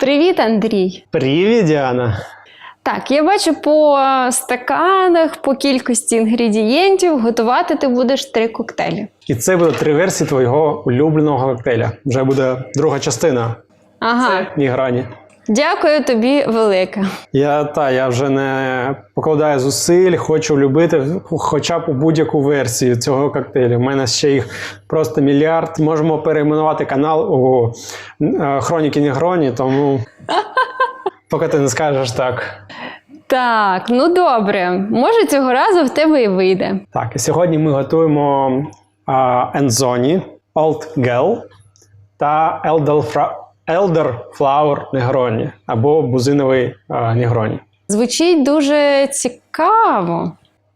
Привіт, Андрій. Привіт, Діана. Так, я бачу по стаканах, по кількості інгредієнтів готувати ти будеш три коктейлі. І це буде три версії твого улюбленого коктейля. Вже буде друга частина Ага, Ніграні. Дякую тобі велике. Я та я вже не покладаю зусиль, хочу любити хоча б будь-яку версію цього коктейлю. У мене ще їх просто мільярд. Можемо перейменувати канал у е, Хроніки Нігроні, тому поки ти не скажеш так. Так, ну добре. Може цього разу в тебе і вийде. Так, і сьогодні ми готуємо Enzoni, Old Gel та Fra- Elder Flower Negroni або бузиновий а, Negroni. Звучить дуже цікаво.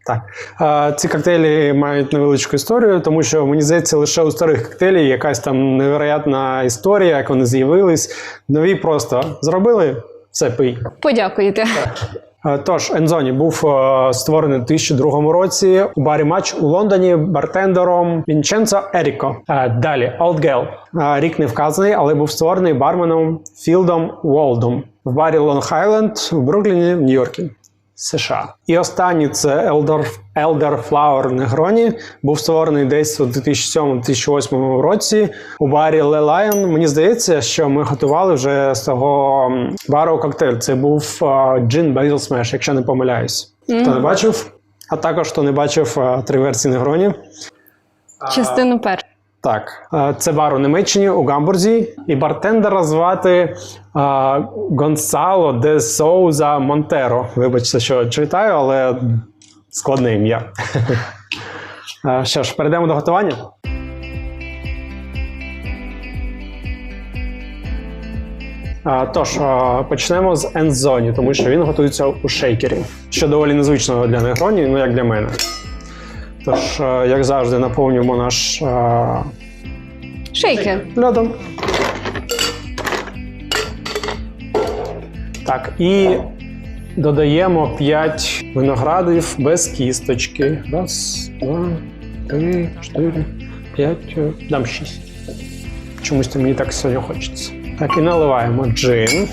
Так, ці коктейлі мають невеличку історію, тому що мені здається, лише у старих коктейлів якась там невероятна історія, як вони з'явились. Нові просто зробили все пий. Подякуєте. Е, Тож, Ензоні був е, створений у 2002 році у барі матч у Лондоні бартендером Вінченцо Еріко. Е, Далі. Е, Рік не вказаний, але був створений барменом Філдом Волдом в барі Лонг Айленд в Брукліні, в Нью-Йорку. США. І останній це Elder, Flower Negroni, був створений десь у 2007-2008 році у барі Le Lion. Мені здається, що ми готували вже з того бару коктейль. Це був Gin Basil Smash, якщо не помиляюсь. Хто не бачив, а також хто не бачив три версії Negroni. Частину першу. Так, е, це бар у Німеччині у Гамбурзі, і бартендера звати е, Гонсало де Соуза Монтеро. Вибачте, що читаю, але складне ім'я. Е, Що ж, перейдемо до готування. Тож, почнемо з Enzoni, тому що він готується у шейкері, що доволі незвично для негроні, ну як для мене. Тож, е, як завжди, наповнюємо наш е, Шейкер. льодом. Так, і додаємо 5 виноградів без кісточки. Раз, два, три, чотири, п'ять. е, Дам шість. Чомусь то мені так сьогодні хочеться. Так, і наливаємо джин.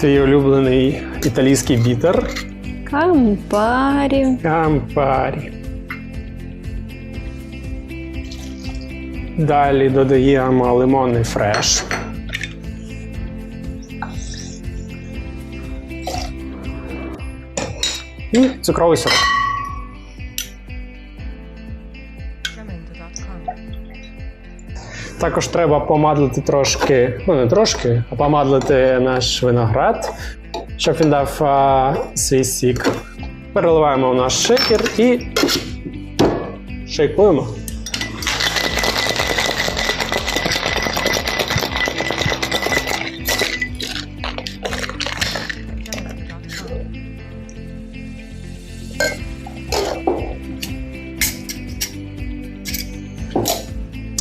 Твій улюблений італійський бітер. Кампарі. Кампарі. Далі додаємо лимонний фреш. І цукровий сироп. Також треба помадлити трошки, ну не трошки, а помадлити наш виноград, щоб він дав а, свій сік. Переливаємо в наш шейкер і шейкуємо.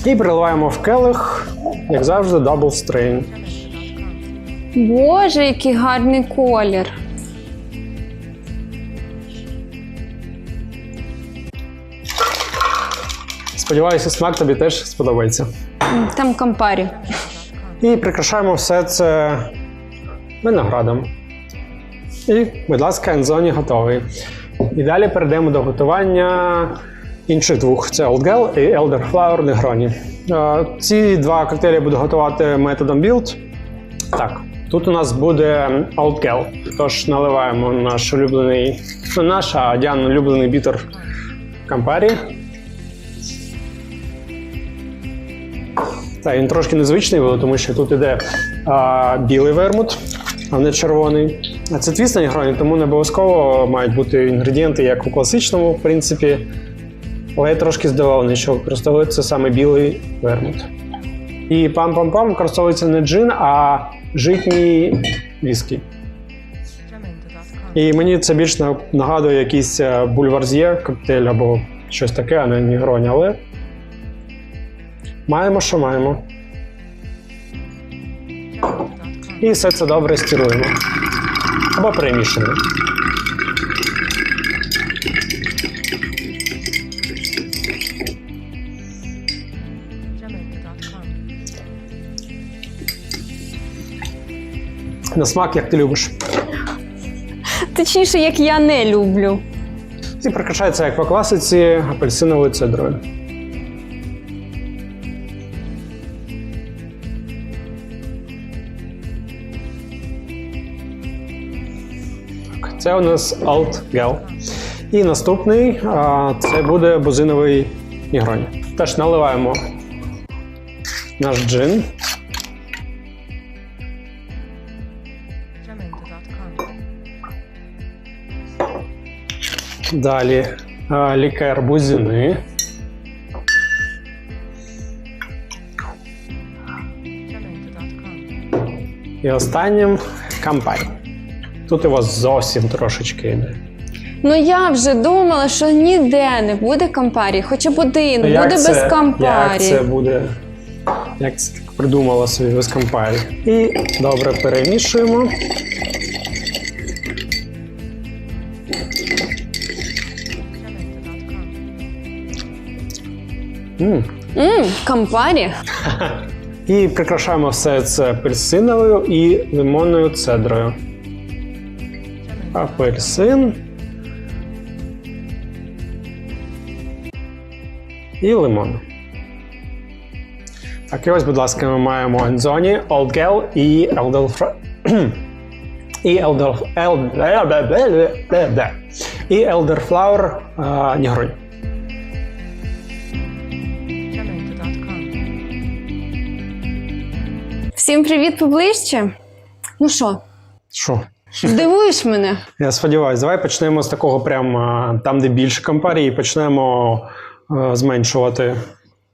І переливаємо в келих, як завжди, double strain. Боже, який гарний колір. Сподіваюся, смак тобі теж сподобається. Там кампарі. І прикрашаємо все це виноградом. І, будь ласка, ензоні готовий. І далі перейдемо до готування інших двох: це Old Girl і Elder Flower Negroni. Е, Ці два коктейлі буду готувати методом Build. Так, тут у нас буде Old Girl. Тож наливаємо наш улюблений, ну наш, а Діан улюблений бітер Кампарі. Так, він трошки незвичний, буде, тому що тут іде а, білий вермут, а не червоний. А це твіст на нігроні, тому не обов'язково мають бути інгредієнти, як у класичному, в принципі. Але я трошки здивований, що використовується саме білий вермут. І пам-пам-пам використовується не джин, а житній віскі. І мені це більш нагадує якийсь е, бульварзьє коктейль або щось таке, а не нігроні, але маємо, що маємо. І все це добре стіруємо. Або перемішуємо. На смак, як ти любиш. Точніше, як я не люблю. І прикрашається, як по класиці, апельсиновою цедрою. Це у нас Alt Gel. І наступний а, це буде бузиновий нігроні. Теж наливаємо наш джин. Далі а, лікер бузини. І останнім кампарі. Тут його зовсім трошечки йде. Ну я вже думала, що ніде не буде кампарі, хоча б один Ну, як буде це- без кампарі. Як це буде? Як це так придумала собі без кампарі? І добре перемішуємо. М. Мм, кампарі. І прикрашаємо все це апельсиновою і лимонною цедрою. Апельсин. І лимон. Так, і ось, будь ласка, ми маємо Ензоні, Old Gel і Elder Fr... і Elder... Elder... і Elder Flower а, Нігронь. Всім привіт поближче. Ну що, Що? здивуєш мене? Я сподіваюся, давай почнемо з такого прям там, де більше компарій, і почнемо а, зменшувати.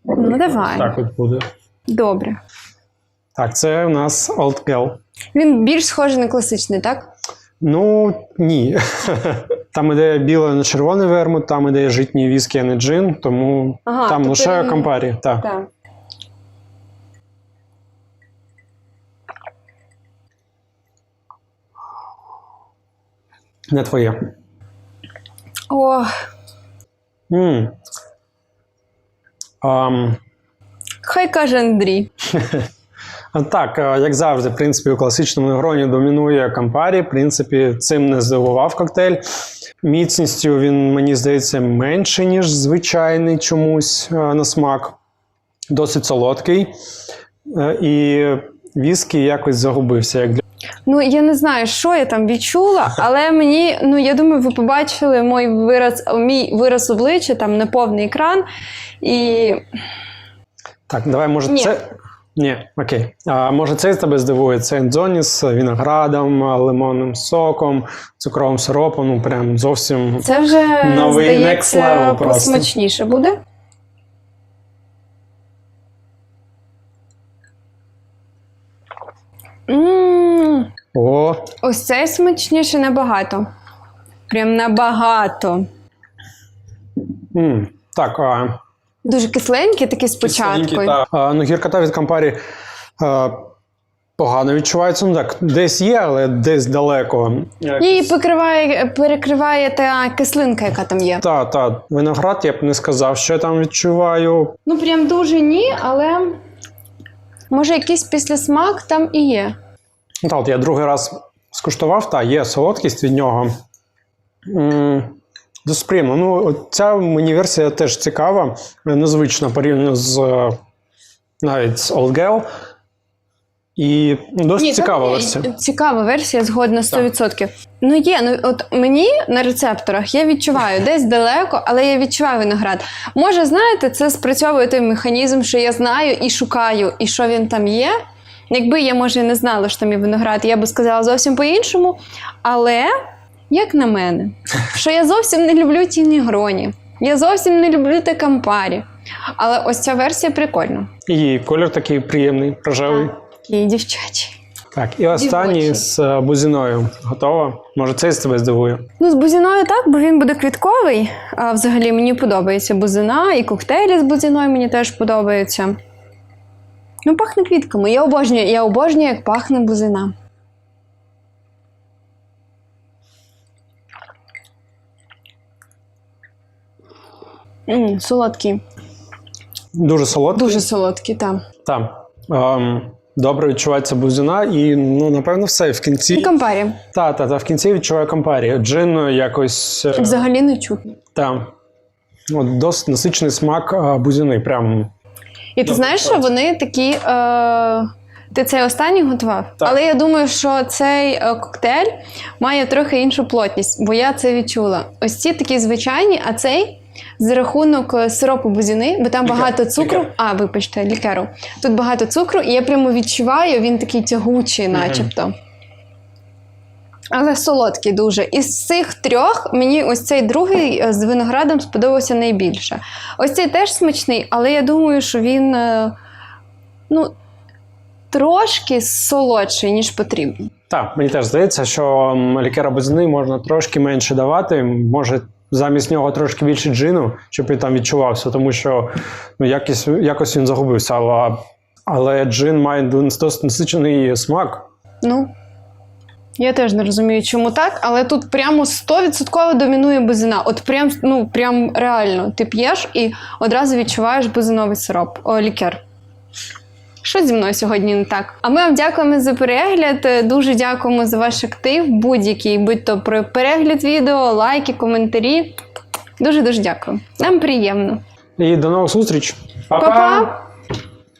Ну давай. Так от буде. Добре. Так, це у нас Old Gel. Він більш схожий на класичний, так? Ну, ні. Там іде біле на червоний вермут, там іде житній віскі, а не джин, тому Ага, там тобто лише він- компарі. Так. Так. Не твоє. О, м Ам, хай каже Андрій. а так, а, як завжди, в принципі, у класичному негроні домінує Кампарі. В принципі, цим не здивував коктейль. Міцністю він, мені здається, менший, ніж звичайний чомусь а, на смак. Досить солодкий. Е, І віскі якось загубився. Як. Ну, я не знаю, що я там відчула, але мені, ну я думаю, ви побачили мій вираз, мій вираз обличчя, там на повний екран. І Так, давай, може, Ні. це. Ні, окей. А може, це тебе здивує? Це Ензоні з виноградом, лимонним соком, цукровим сиропом. Ну, прям зовсім. це вже Новий next level просто. посмачніше буде. м Ось цей смачніше набагато. Прям набагато. м. так. А, Дуже кисленький такий спочатку. та. А, ну, гіркота від Кампарі а, погано відчувається. Ну так, десь є, але десь далеко. Її покриває, перекриває та кислинка, яка там є. Та, та, виноград я б не сказав, що я там відчуваю. Ну, прям дуже ні, але може якийсь післясмак там і є. Ну, Та, от я другий раз скуштував, та є солодкість від нього. Досить приємно. Ну, ця мені версія теж цікава, незвична порівняно з е, навіть з Old Girl. І досить цікава там версія. Цікава версія, згодна 100%. Ну є, ну от мені на рецепторах я відчуваю десь далеко, але я відчуваю виноград. Може, знаєте, це спрацьовує той механізм, що я знаю і шукаю, і що він там є. Якби я, може, не знала, що там є виноград, я би сказала зовсім по-іншому. Але, як на мене, що я зовсім не люблю ті нігроні, я зовсім не люблю те кампарі. Але ось ця версія прикольна. І колір такий приємний, рожевий. І дівчачі. Так, і останній з е, бузиною. Готова? Може, цей з тебе здивує. Ну, з бузиною так, бо він буде квітковий. А взагалі мені подобається бузина, і коктейлі з бузиною мені теж подобаються. Ну, пахне квітками. Я обожнюю, я обожнюю, як пахне бузина. М, солодкий. Дуже солодкий. Дуже солодкий, так. Так. Ем, Добре відчувається бузина, і ну напевно все. В кінці І кампарі. та, та, та в кінці відчуваю компарі. Джин якось е, Взагалі не чутно. та, от, досить насичений смак е, бузини. Прям І ти знаєш, що вони такі. Е... Ти цей останній готував, Так. але я думаю, що цей е, коктейль має трохи іншу плотність, бо я це відчула. Ось ці такі звичайні, а цей з рахунок е, сиропу бузини, бо там Лікер, багато цукру. лікер. А, вибачте, лікеру. Тут багато цукру, і я прямо відчуваю, він такий тягучий, начебто. Але солодкий дуже. Із цих трьох мені ось цей другий е, з виноградом сподобався найбільше. Ось цей теж смачний, але я думаю, що він е, ну, трошки солодший, ніж потрібно. Так, мені теж здається, що лікера бузини можна трошки менше давати. Може, замість нього трошки більше джину, щоб він там відчувався, тому що ну, якось, якось він загубився. Але, але джин має досить насичений смак. Ну, я теж не розумію, чому так, але тут прямо 100% домінує бузина. От прям, ну, прям реально. Ти п'єш і одразу відчуваєш бузиновий сироп, о, лікер. Що зі мною сьогодні не так? А ми вам дякуємо за перегляд. Дуже дякуємо за ваш актив, будь-який, будь то про перегляд відео, лайки, коментарі. Дуже дуже дякую. Нам приємно. І до нових зустріч. Па-па!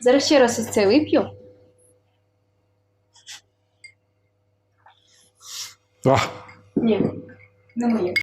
Зараз ще раз ось це вип'ю. Ні, не моє.